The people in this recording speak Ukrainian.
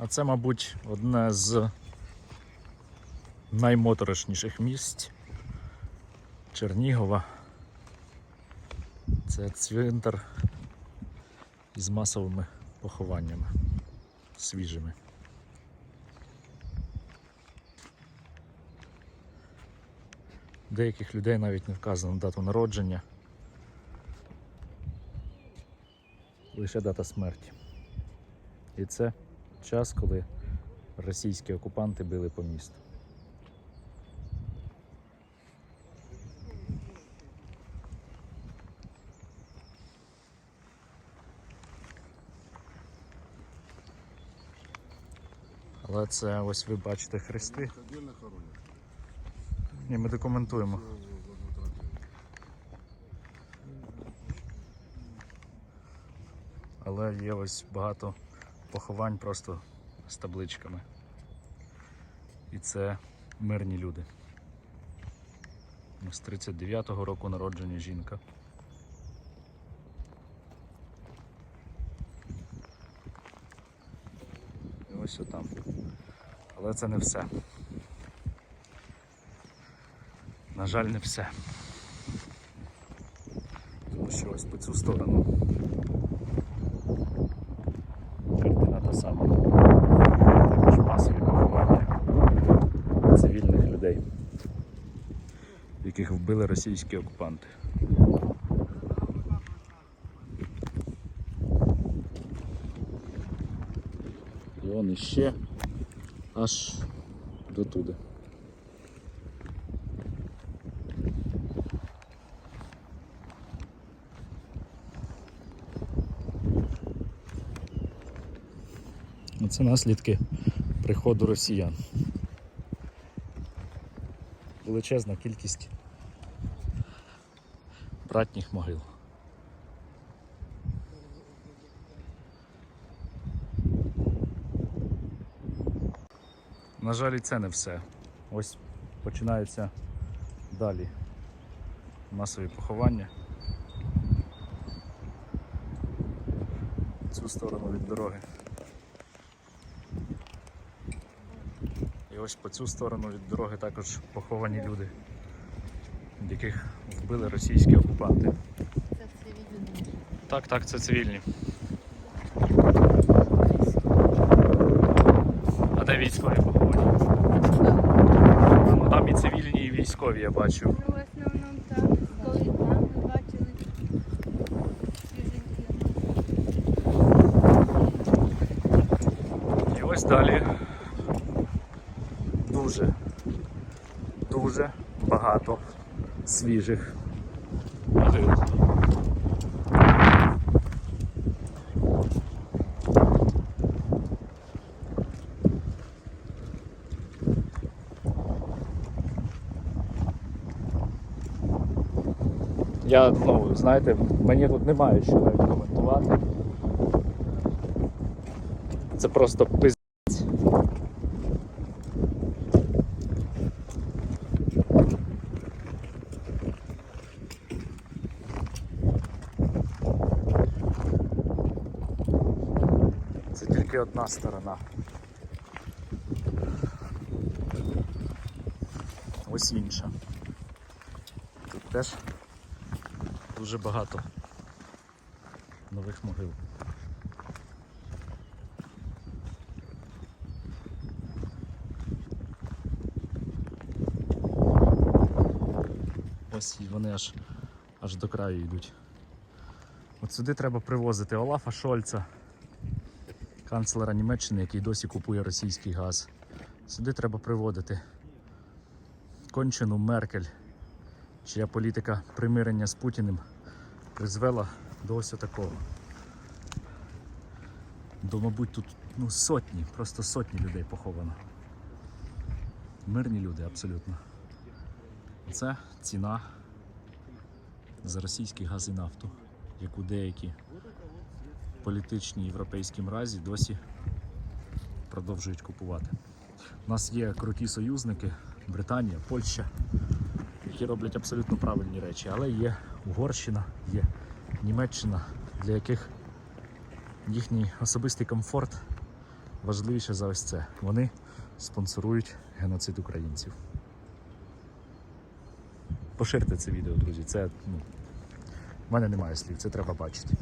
А це, мабуть, одне з наймоторошніших місць Чернігова. Це цвинтар із масовими похованнями свіжими. Деяких людей навіть не вказано дату народження. Лише дата смерті. І це час, коли російські окупанти били по місту. Але це ось ви бачите хрести. Ні, ми документуємо. Але є ось багато поховань просто з табличками. І це мирні люди. З 39-го року народження жінка. І ось отам. Але це не все. На жаль, не все. Тому що ось по цю сторону. Картина та сама. Також масові поховання цивільних людей, яких вбили російські окупанти. І он іще аж дотуди. Це наслідки приходу росіян. Величезна кількість братніх могил. На жаль, і це не все. Ось починаються далі масові поховання. Цю сторону від дороги. І ось по цю сторону від дороги також поховані люди, яких вбили російські окупанти. Це цивільні. Так, так, це цивільні. А де військові поховані? Ну, там і цивільні, і військові я бачу. Ну, в основному так, коли там ми бачили свіженькі. І ось далі дуже, дуже багато свіжих. Я, ну, знаєте, мені тут немає що коментувати. Це просто пиз. Це тільки одна сторона. Ось інша. Тут теж дуже багато нових могил. Ось вони аж, аж до краю йдуть. От сюди треба привозити Олафа Шольца, канцлера Німеччини, який досі купує російський газ. Сюди треба приводити кончену Меркель, чия політика примирення з Путіним призвела до ось такого. До, мабуть, тут ну, сотні, просто сотні людей поховано. Мирні люди абсолютно. Це ціна за російський газ і нафту, яку деякі політичні європейські мразі досі продовжують купувати. У нас є круті союзники Британія, Польща, які роблять абсолютно правильні речі, але є Угорщина, є Німеччина, для яких їхній особистий комфорт важливіше за ось це. Вони спонсорують геноцид українців. Поширте це відео, друзі. Це ну, в мене немає слів, це треба бачити.